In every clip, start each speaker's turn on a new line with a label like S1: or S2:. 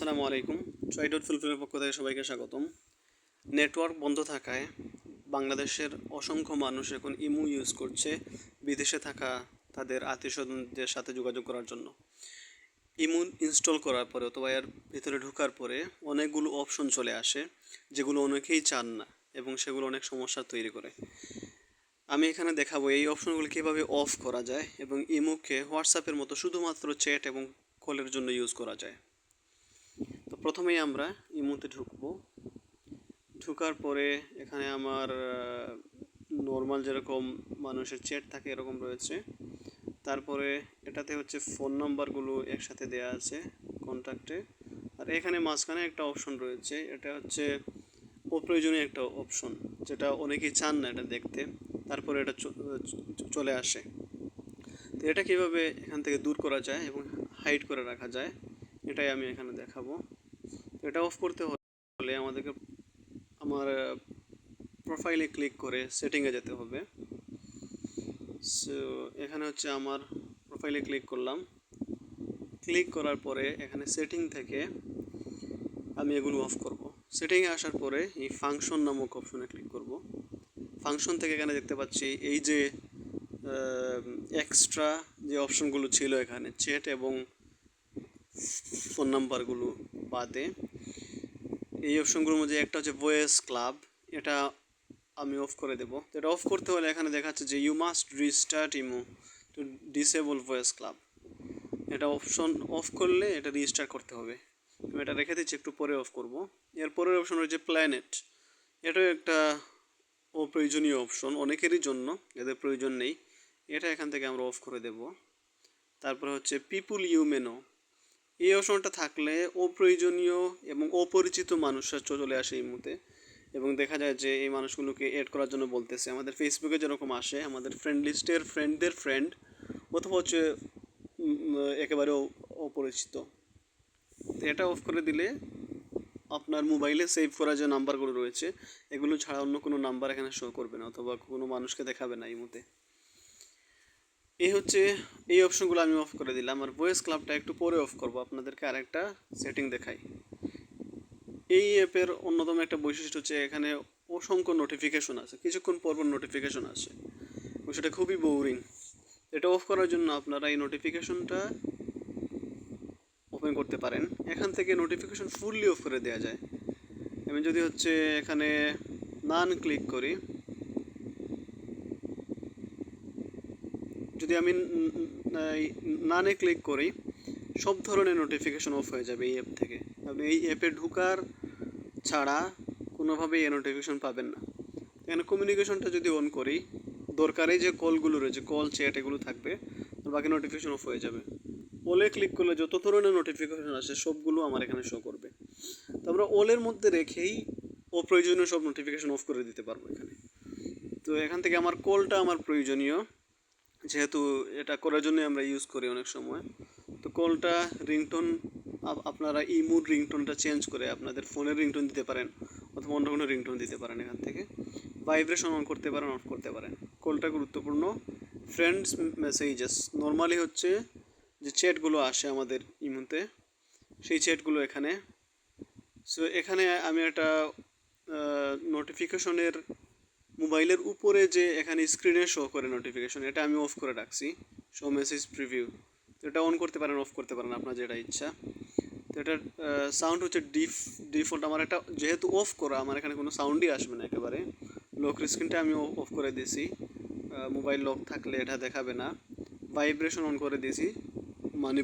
S1: আসসালামু আলাইকুম। Try dot ফুলফিলের পক্ষ থেকে সবাইকে স্বাগতম। নেটওয়ার্ক বন্ধ থাকায় বাংলাদেশের অসংখ্য মানুষ এখন ইমু ইউজ করছে বিদেশে থাকা তাদের আত্মীয় স্বজনদের সাথে যোগাযোগ করার জন্য। ইমু ইনস্টল করার পরে অথবা এর ভিতরে ঢোকার পরে অনেকগুলো অপশন চলে আসে, যেগুলো অনেকেই চান না এবং সেগুলো অনেক সমস্যা তৈরি করে। আমি এখানে দেখাবো এই অপশনগুলো কীভাবে অফ করা যায় এবং ইমুকে হোয়াটসঅ্যাপের মতো শুধুমাত্র চ্যাট এবং কলের জন্য ইউজ করা যায়। তো প্রথমেই আমরা ইমুতে ঢুকবো। ঢুকার পরে এখানে আমার নর্মাল যেরকম মানুষের চ্যাট থাকে এরকম রয়েছে। তারপরে এটাতে হচ্ছে ফোন নাম্বারগুলো একসাথে দেয়া আছে কন্ট্যাক্টে আর এখানে মাঝখানে একটা অপশন রয়েছে, এটা হচ্ছে অপ্রয়োজনীয় একটা অপশন যেটা অনেকেই চান না এটা দেখতে। তারপরে এটা চলে আসে। তো এটা কীভাবে এখান থেকে দূর করা যায় এবং হাইড করে রাখা যায়, এটাই আমি এখানে দেখাবো। এটা অফ করতে হলে আমাদেরকে আমার প্রোফাইলে ক্লিক করে সেটিংয়ে যেতে হবে। সো এখানে হচ্ছে আমার প্রোফাইলে ক্লিক করলাম। ক্লিক করার পরে এখানে সেটিং থেকে আমি এগুলো অফ করব। সেটিংয়ে আসার পরে এই ফাংশন নামক অপশনে ক্লিক করব। ফাংশন থেকে এখানে দেখতে পাচ্ছি এই যে এক্সট্রা যে অপশনগুলো ছিল এখানে চ্যাট এবং ফোন নাম্বারগুলো বাদে এই অপশনগুলোর মধ্যে একটা হচ্ছে ভয়েস ক্লাব এটা আমি অফ করে দেবো। এটা অফ করতে হলে এখানে দেখাচ্ছে যে you must restart imo to disable voice club এটা অপশন অফ করলে এটা রিস্টার্ট করতে হবে। আমি এটা রেখে দিচ্ছি, একটু পরে অফ করব। এর পরের অপশন রয়েছে প্ল্যানেট এটাও একটা অপ্রয়োজনীয় অপশন অনেকেরই জন্য, এদের প্রয়োজন নেই। এটা এখান থেকে আমরা অফ করে দেব। তারপরে হচ্ছে পিপুল ইউ মেনো এই অপশনটা থাকলে অপ্রয়োজনীয় এবং অপরিচিত মানুষরা চলে আসে এই মুহূর্তে। এবং দেখা যায় যে এই মানুষগুলোকে এড করার জন্য বলতেছে, আমাদের ফেসবুকে যেরকম আসে, আমাদের ফ্রেন্ড লিস্টের ফ্রেন্ডদের ফ্রেন্ড অথবা হচ্ছে একেবারে অপরিচিত। এটা অফ করে দিলে আপনার মোবাইলে সেভ করা যে নাম্বারগুলো রয়েছে, এগুলো ছাড়া অন্য কোনো নাম্বার এখানে শো করবে না, অথবা কোনো মানুষকে দেখাবে না এই মুহূর্তে। এই হচ্ছে, এই অপশনগুলো আমি অফ করে দিলাম। আর ভয়েস ক্লাবটা একটু পরে অফ করব, আপনাদেরকে আরেকটা সেটিং দেখাই। এই অ্যাপের অন্যতম একটা বৈশিষ্ট্য হচ্ছে এখানে অসংখ্য নোটিফিকেশন আছে, কিছুক্ষণ পর পর নোটিফিকেশন আসে। সেটা খুবই বোরিং এটা অফ করার জন্য আপনারা এই নোটিফিকেশনটা ওপেন করতে পারেন। এখান থেকে নোটিফিকেশন ফুললি অফ করে দেওয়া যায়। আমি যদি হচ্ছে এখানে নান ক্লিক করি যদি আমি নানে ক্লিক করি, সব ধরনের নোটিফিকেশন অফ হয়ে যাবে এই অ্যাপ থেকে। আপনি এই অ্যাপে ঢুকার ছাড়া কোনোভাবেই এই নোটিফিকেশন পাবেন না। এখানে কমিউনিকেশনটা যদি অন করি, দরকারি যে কলগুলো রয়েছে কল চ্যাট এগুলো থাকবে বাকি নোটিফিকেশন অফ হয়ে যাবে। ওলে ক্লিক করলে যত ধরনের নোটিফিকেশন আসে, সবগুলো আমার এখানে শো করবে। তো আমরা ওলের মধ্যে রেখেই অপ্রয়োজনীয় সব নোটিফিকেশন অফ করে দিতে পারব এখানে। তো এখান থেকে আমার কলটা আমার প্রয়োজনীয়। যেহেতু এটা করার জন্য আমরা ইউজ করি অনেক সময়। তো কলটা রিংটোন আপনারা ইমুড রিংটোনটা চেঞ্জ করে আপনাদের ফোনের রিংটোন দিতে পারেন অথবা অন্য কোনো রিংটোন দিতে পারেন এখান থেকে। ভাইব্রেশন অন করতে পারেন অফ করতে পারেন। কলটা গুরুত্বপূর্ণ। ফ্রেন্ডস মেসেজেস নর্মালি হচ্ছে যে চ্যাটগুলো আসে আমাদের ইমুতে সেই চ্যাটগুলো এখানে। সো এখানে আমি একটা নোটিফিকেশনের মোবাইলের উপরে যে এখানে স্ক্রিনে শো করে নোটিফিকেশন এটা আমি অফ করে রাখছি। শো মেসেজ প্রিভিউ তো এটা অন করতে পারেন অফ করতে পারেন, আপনার যেটা ইচ্ছা। তো এটার সাউন্ড হচ্ছে ডিফ ডিফল্ট আমার এটা যেহেতু অফ করা, আমার এখানে কোনো সাউন্ডই আসবে না একেবারে। লক স্ক্রিনটা আমি অফ করে দিয়েছি। মোবাইল লক থাকলে এটা দেখাবে না। ভাইব্রেশন অন করে দিয়েছি। মানে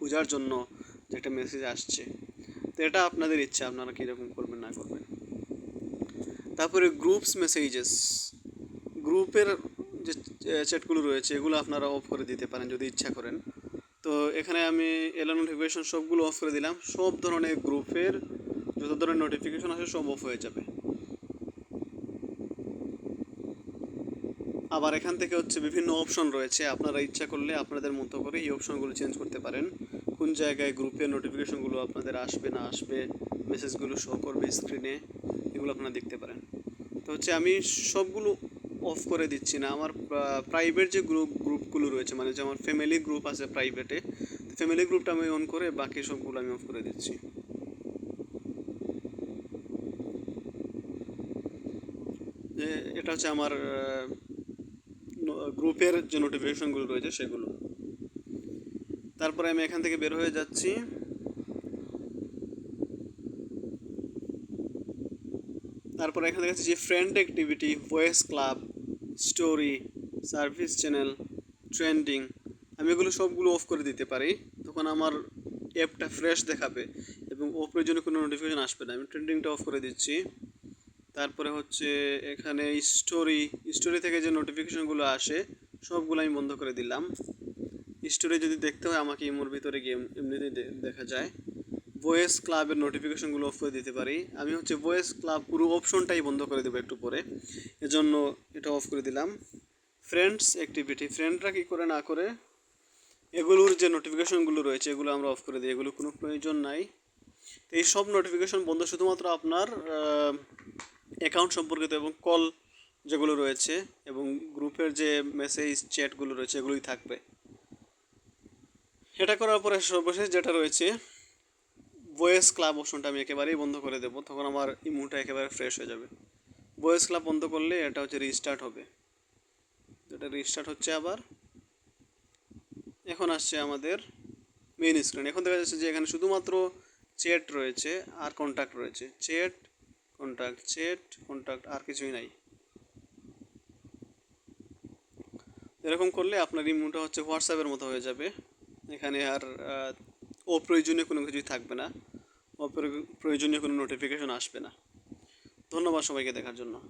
S1: বোঝার জন্য যে একটা মেসেজ আসছে। তো এটা আপনাদের ইচ্ছা, আপনারা কীরকম করবেন, না করবেন। তারপরে গ্রুপস মেসেজেস গ্রুপের যে চ্যাটগুলো রয়েছে, এগুলো আপনারা অফ করে দিতে পারেন যদি ইচ্ছা করেন। তো এখানে আমি এলো নোটিফিকেশন সবগুলো অফ করে দিলাম। সব ধরনের গ্রুপের যত ধরনের নোটিফিকেশন আসে সব অফ হয়ে যাবে। আবার এখান থেকে হচ্ছে বিভিন্ন অপশন রয়েছে। আপনারা ইচ্ছা করলে আপনাদের মতো করে এই অপশনগুলো চেঞ্জ করতে পারেন। কোন জায়গায় গ্রুপের নোটিফিকেশনগুলো আপনাদের আসবে না আসবে মেসেজগুলো শো করবে স্ক্রিনে এগুলো আপনারা দেখতে পারেন। তো হচ্ছে আমি সবগুলো অফ করে দিচ্ছি না। আমার প্রাইভেট যে গ্রুপ গ্রুপগুলো রয়েছে মানে যে আমার ফ্যামিলি গ্রুপ আছে প্রাইভেটে ফ্যামিলি গ্রুপটা আমি অন করে বাকি সবগুলো আমি অফ করে দিচ্ছি। যে এটা হচ্ছে আমার গ্রুপের যে নোটিফিকেশনগুলো রয়েছে সেগুলো। তারপরে আমি এখান থেকে বের হয়ে যাচ্ছি। তারপর এখানে দেখাচ্ছি যে friend activity voice club story service channel trending আমি এগুলো সবগুলো অফ করে দিতে পারি। তখন আমার অ্যাপটা ফ্রেশ দেখাবে এবং অপ্রয়োজনীয় কোনো নোটিফিকেশান আসবে না। আমি ট্রেন্ডিংটা অফ করে দিচ্ছি। তারপরে হচ্ছে এখানে স্টোরি স্টোরি থেকে যে নোটিফিকেশানগুলো আসে, সবগুলো আমি বন্ধ করে দিলাম। স্টোরি যদি দেখতে হয়, আমাকে ইমোর ভিতরে গেম এমনিতেই দেখা যায়। ভয়েস ক্লাবের নোটিফিকেশনগুলো অফ করে দিতে পারি। আমি হচ্ছে ভয়েস ক্লাব পুরো অপশনটাই বন্ধ করে দেবো একটু পরে। এজন্য এটা অফ করে দিলাম। ফ্রেন্ডস অ্যাক্টিভিটি ফ্রেন্ডরা কী করে না করে, এগুলোর যে নোটিফিকেশনগুলো রয়েছে, এগুলো আমরা অফ করে দিই। এগুলো কোনো প্রয়োজন নাই। তো এই সব নোটিফিকেশন বন্ধ শুধুমাত্র আপনার অ্যাকাউন্ট সম্পর্কিত এবং কল যেগুলো রয়েছে এবং গ্রুপের যে মেসেজ চ্যাটগুলো রয়েছে, এগুলোই থাকবে। এটা করার পরে সর্বশেষ যেটা রয়েছে ভয়েস ক্লাব অপশনটা আমি একেবারেই বন্ধ করে দেবো, তখন আমার ইমোটা একেবারে ফ্রেশ হয়ে যাবে। ভয়েস ক্লাব বন্ধ করলে এটা হচ্ছে রিস্টার্ট হবে। এটা রিস্টার্ট হচ্ছে আবার। এখন আসছে আমাদের মেইন স্ক্রিন এখন দেখা যাচ্ছে যে এখানে শুধুমাত্র চ্যাট রয়েছে আর কন্ট্যাক্ট রয়েছে। চ্যাট কন্ট্যাক্ট চ্যাট কন্ট্যাক্ট আর কিছুই নাই। এরকম করলে আপনার ইমোটা হচ্ছে হোয়াটসঅ্যাপের মতো হয়ে যাবে। এখানে আর অপ্রয়োজনীয় কোনো কিছুই থাকবে না অপ্রয়োজনীয় কোনো নোটিফিকেশন আসবে না। ধন্যবাদ সবাইকে দেখার জন্য।